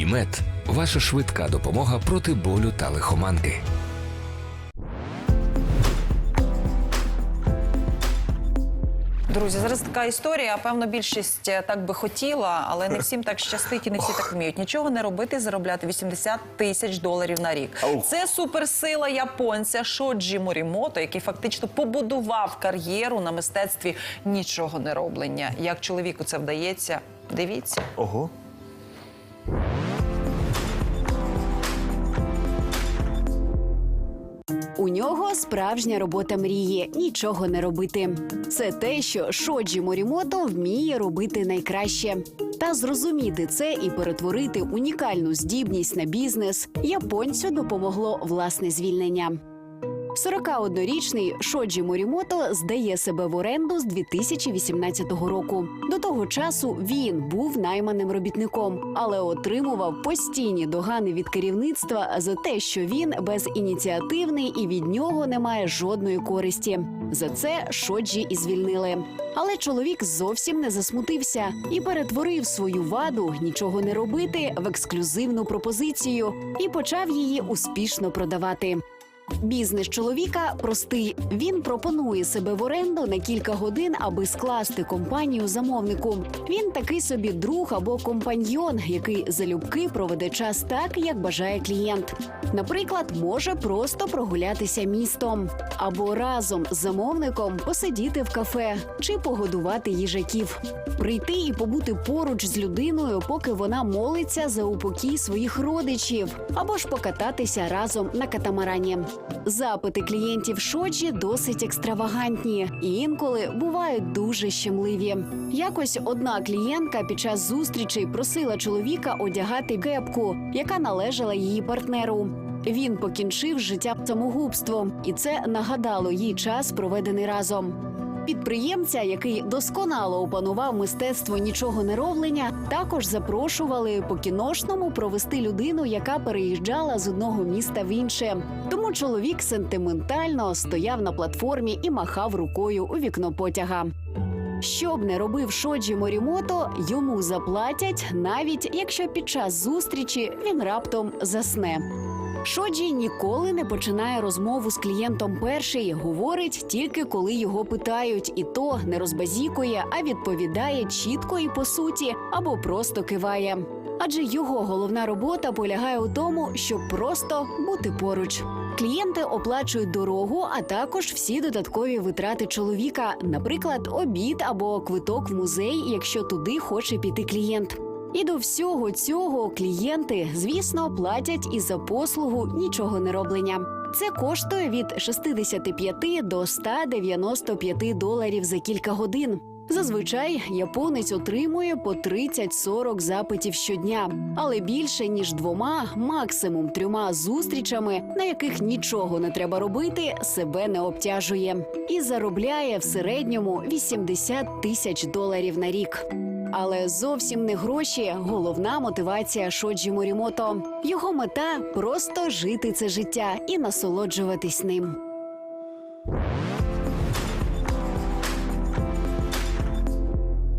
ІМЕД ваша швидка допомога проти болю та лихоманки. Друзі, зараз така історія. Певно, більшість е, так би хотіла, але не всім так щастить і не всі так вміють. Нічого не робити, заробляти 80 тисяч доларів на рік. Це суперсила японця Шоджі Морімото, який фактично побудував кар'єру на мистецтві нічого не роблення. Як чоловіку це вдається? Дивіться. Ого. У нього справжня робота мрії нічого не робити. Це те, що Шоджі Морімото вміє робити найкраще. Та зрозуміти це і перетворити унікальну здібність на бізнес японцю допомогло власне звільнення. 41-річний Шоджі Морімото здає себе в оренду з 2018 року. До того часу він був найманим робітником, але отримував постійні догани від керівництва за те, що він безініціативний і від нього немає жодної користі. За це Шоджі і звільнили. Але чоловік зовсім не засмутився і перетворив свою ваду нічого не робити в ексклюзивну пропозицію і почав її успішно продавати. Бізнес чоловіка простий. Він пропонує себе в оренду на кілька годин, аби скласти компанію замовнику. Він такий собі друг або компаньйон, який залюбки проведе час так, як бажає клієнт. Наприклад, може просто прогулятися містом або разом з замовником посидіти в кафе чи погодувати їжаків, прийти і побути поруч з людиною, поки вона молиться за упокій своїх родичів, або ж покататися разом на катамарані. Запити клієнтів Шоджі досить екстравагантні і інколи бувають дуже щемливі. Якось одна клієнтка під час зустрічей просила чоловіка одягати кепку, яка належала її партнеру. Він покінчив життя самогубством, і це нагадало їй час, проведений разом. Підприємця, який досконало опанував мистецтво нічого не роблення, також запрошували по кіношному провести людину, яка переїжджала з одного міста в інше. Тому чоловік сентиментально стояв на платформі і махав рукою у вікно потяга. Що б не робив Шоджі Морімото, йому заплатять, навіть якщо під час зустрічі він раптом засне. Шоджі ніколи не починає розмову з клієнтом перший, говорить тільки коли його питають, і то не розбазікує, а відповідає чітко і по суті, або просто киває. Адже його головна робота полягає у тому, щоб просто бути поруч. Клієнти оплачують дорогу, а також всі додаткові витрати чоловіка, наприклад, обід або квиток в музей, якщо туди хоче піти клієнт. І до всього цього клієнти, звісно, платять і за послугу нічого не роблення. Це коштує від 65 до 195 доларів за кілька годин. Зазвичай японець отримує по 30-40 запитів щодня, але більше ніж двома, максимум трьома зустрічами, на яких нічого не треба робити, себе не обтяжує і заробляє в середньому 80 тисяч доларів на рік. Але зовсім не гроші головна мотивація Шоджі Морімото. Його мета просто жити це життя і насолоджуватись ним.